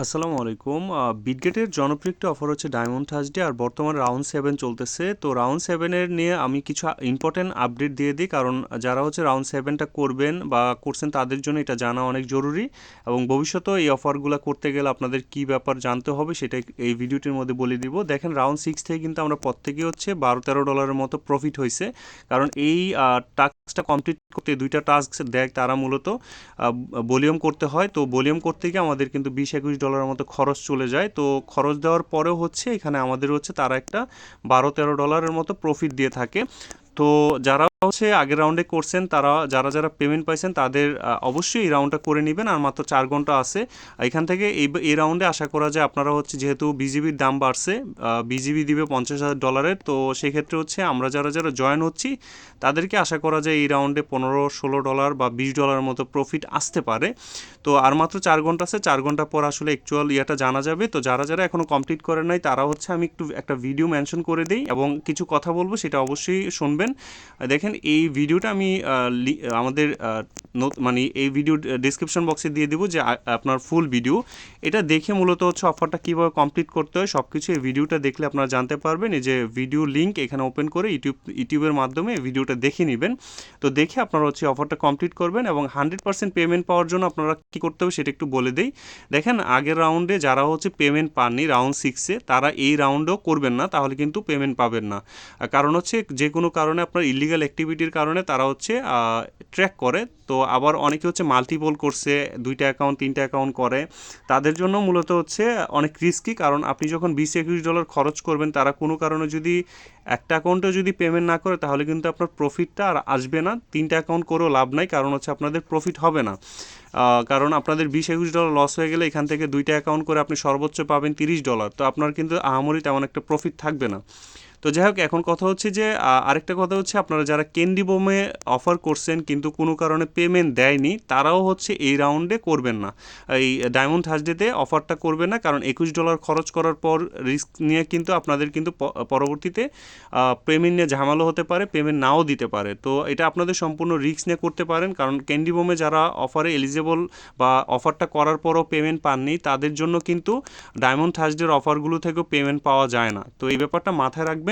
আসসালামু আলাইকুম। বিটগেটের জনপ্রিয় একটি অফার হচ্ছে ডায়মন্ড থার্সডে আর বর্তমানে রাউন্ড সেভেন চলতেছে। তো রাউন্ড সেভেনের নিয়ে আমি কিছু ইম্পর্টেন্ট আপডেট দিয়ে দিই, কারণ যারা হচ্ছে রাউন্ড সেভেনটা করবেন বা করছেন তাদের জন্য এটা জানা অনেক জরুরি এবং ভবিষ্যতেও এই অফারগুলো করতে গেলে আপনাদের কি ব্যাপার জানতে হবে সেটা এই ভিডিওটির মধ্যে বলে দিব। দেখেন রাউন্ড সিক্স থেকে কিন্তু আমরা প্রত্যেকেই হচ্ছে বারো তেরো ডলারের মতো প্রফিট হয়েছে। কারণ এই টাস্কটা কমপ্লিট করতে দুইটা টাস্ক দেয় তারা মূলত ভলিউম করতে হয়। তো ভলিউম করতে গিয়ে আমাদের কিন্তু বিশ একুশ ডলারের মতো খরচ চলে যায়। তো খরচ দেওয়ার পরেও হচ্ছে, এখানে আমাদের হচ্ছে তারা একটা বারো তেরো ডলারের মতো প্রফিট দিয়ে থাকে। তো যারা হচ্ছে আগের রাউন্ডে করছেন, তারা যারা যারা পেমেন্ট পাইছেন তাদের অবশ্যই এই রাউন্ডটা করে নেবেন আর মাত্র চার ঘণ্টা আছে। এখান থেকে এই এই রাউন্ডে আশা করা যায় আপনারা হচ্ছে যেহেতু বিজিবির দাম বাড়ছে বিজিবি দিবে পঞ্চাশ হাজার ডলারের তো সেক্ষেত্রে হচ্ছে আমরা যারা যারা জয়েন হচ্ছি, তাদেরকে আশা করা যায় এই রাউন্ডে পনেরো, ষোলো ডলার বা বিশ ডলারের মতো প্রফিট আসতে পারে। তো আর মাত্র চার ঘণ্টা আছে, চার ঘণ্টা পর আসলে অ্যাকচুয়াল ইয়েটা জানা যাবে। তো যারা যারা এখনও কমপ্লিট করে নাই, তারা হচ্ছে আমি একটু, একটা ভিডিও মেনশন করে দিই এবং কিছু কথা বলব, সেটা অবশ্যই শুনবেন। দেখেন এই ভিডিওটা আমি আমাদের মানে এই ভিডিও ডিসক্রিপশন বক্সে দিয়ে দেবো যে আপনার ফুল ভিডিও এটা দেখে মূলত হচ্ছে অফারটা কীভাবে কমপ্লিট করতে হয় সব কিছু এই ভিডিওটা দেখলে আপনারা জানতে পারবেন। এই যে ভিডিও লিঙ্ক এখানে ওপেন করে ইউটিউব ইউটিউবের মাধ্যমে ভিডিওটা দেখে নেবেন। তো দেখে আপনারা হচ্ছে অফারটা কমপ্লিট করবেন এবং হান্ড্রেড পার্সেন্ট পেমেন্ট পাওয়ার জন্য আপনারা কী করতে হবে সেটা একটু বলে দিই। দেখেন, আগের রাউন্ডে যারা হচ্ছে পেমেন্ট পাননি রাউন্ড সিক্সে তারা এই রাউন্ডও করবেন না, তাহলে কিন্তু পেমেন্ট পাবেন না। কারণ হচ্ছে যে কোনো কারণে আপনার ইলিগাল অ্যাক্টিভিটির কারণে তারা হচ্ছে ট্র্যাক করে। তো আবার অনেকে হচ্ছে মাল্টিপল করছে, দুইটা অ্যাকাউন্ট তিনটা অ্যাকাউন্ট করে। তাদের জন্য মূলত হচ্ছে অনেক রিস্কি কারণ আপনি যখন বিশ একুশ ডলার খরচ করবেন, তারা কোনো কারণে যদি একটা অ্যাকাউন্টে যদি পেমেন্ট না করে, তাহলে কিন্তু আপনার প্রফিটটা আর আসবে না। তিনটা অ্যাকাউন্ট করেও লাভ নাই, কারণ হচ্ছে আপনাদের প্রফিট হবে না। কারণ আপনাদের বিশ একুশ ডলার লস হয়ে গেলে এখান থেকে দুইটা অ্যাকাউন্ট করে আপনি সর্বোচ্চ পাবেন তিরিশ ডলার তো আপনার কিন্তু আহামরি তেমন একটা প্রফিট থাকবে না। তো যাই হোক, এখন কথা হচ্ছে যে আরেকটা কথা হচ্ছে আপনারা যারা ক্যান্ডি বোমে অফার করছেন কিন্তু কোনো কারণে পেমেন্ট দেয়নি, তারাও হচ্ছে এই রাউন্ডে করবেন না। এই ডায়মন্ড থার্সডেতে অফারটা করবেন না, কারণ একুশ ডলার খরচ করার পর রিস্ক নিয়ে কিন্তু আপনাদের কিন্তু পরবর্তীতে পেমেন্ট নিয়ে ঝামেলা হতে পারে পেমেন্ট নাও দিতে পারে। তো এটা আপনাদের সম্পূর্ণ রিস্ক নিয়ে করতে পারেন, কারণ ক্যান্ডি বোমে যারা অফারে এলিজেবল বা অফারটা করার পরও পেমেন্ট পাননি, তাদের জন্য কিন্তু ডায়মন্ড থার্সডের অফারগুলো থেকেও পেমেন্ট পাওয়া যায় না। তো এই ব্যাপারটা মাথায় রাখবেন রাখবেন।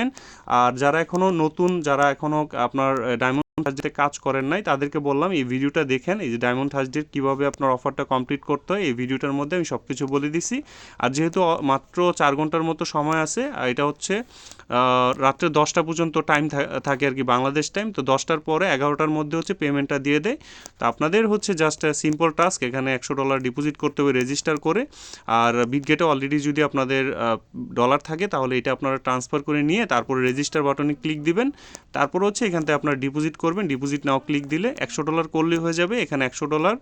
আর যারা এখনও নতুন যারা এখনও আপনার ডায়মন্ড থার্সডে কাজ করেন নাই, তাদেরকে বললাম, এই ভিডিওটা দেখেন, এই যে ডায়মন্ড থার্সডের কীভাবে আপনার অফারটা কমপ্লিট করতে হয়, এই ভিডিওটার মধ্যে আমি সব কিছু বলে দিছি। আর যেহেতু মাত্র চার ঘণ্টার মতো সময় আছে এটা হচ্ছে রাত্রে দশটা পর্যন্ত টাইম থাকে আর কি বাংলাদেশ টাইম তো দশটার পরে এগারোটার মধ্যে হচ্ছে পেমেন্টটা দিয়ে দেয়। তো আপনাদের হচ্ছে জাস্ট সিম্পল টাস্ক এখানে একশো ডলার ডিপোজিট করতে হবে রেজিস্টার করে। আর বিটগেটে অলরেডি যদি আপনাদের ডলার থাকে, তাহলে এটা আপনারা ট্রান্সফার করে নিয়ে তারপরে রেজিস্টার বাটনে ক্লিক দিবেন। তারপর হচ্ছে এখান থেকে আপনার ডিপোজিট করবেন ডিপোজিট নাও ক্লিক দিলে একশো ডলার করলেই হয়ে যাবে, এখানে একশো ডলার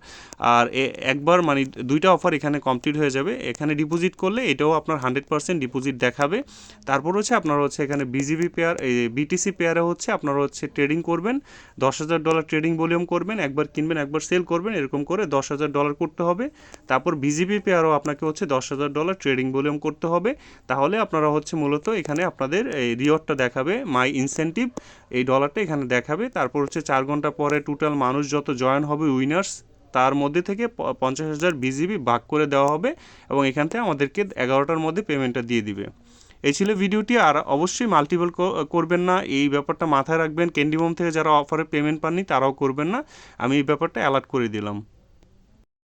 আর একবার মানে দুইটা অফার এখানে কমপ্লিট হয়ে যাবে, এখানে ডিপোজিট করলে এটাও আপনার হান্ড্রেড পার্সেন্ট ডিপোজিট দেখাবে। তারপর হচ্ছে আপনার হচ্ছে এখানে বিজিবি পেয়ার বিটিসি পেয়ারে হচ্ছে আপনারা হচ্ছে ট্রেডিং করবেন, দশ হাজার ডলার ট্রেডিং ভলিউম করবেন, একবার কিনবেন, একবার সেল করবেন, এরকম করে দশ হাজার ডলার করতে হবে। তারপর বিজিবি পেয়ারও আপনাকে হচ্ছে দশ হাজার ডলার ট্রেডিং ভলিউম করতে হবে। তাহলে আপনারা হচ্ছে মূলত এখানে আপনাদের এই রিওয়ার্ডটা দেখাবে মাই ইনসেন্টিভ এই ডলারটা এখানে দেখাবে। তারপর হচ্ছে চার ঘণ্টা পরে টোটাল মানুষ যত জয়েন হবে উইনার্স তার মধ্যে থেকে পঞ্চাশ হাজার বিজিবি ভাগ করে দেওয়া হবে এবং এখান থেকে আমাদেরকে এগারোটার মধ্যে পেমেন্টটা দিয়ে দিবে। এই ছিল ভিডিওটি আর অবশ্যই মাল্টিপল করবেন না। এই ব্যাপারটা মাথায় রাখবেন। ক্যান্ডিবম থেকে যারা অফারে পেমেন্ট পাননি, তারাও করবেন না। আমি এই ব্যাপারটা অ্যালার্ট করে দিলাম।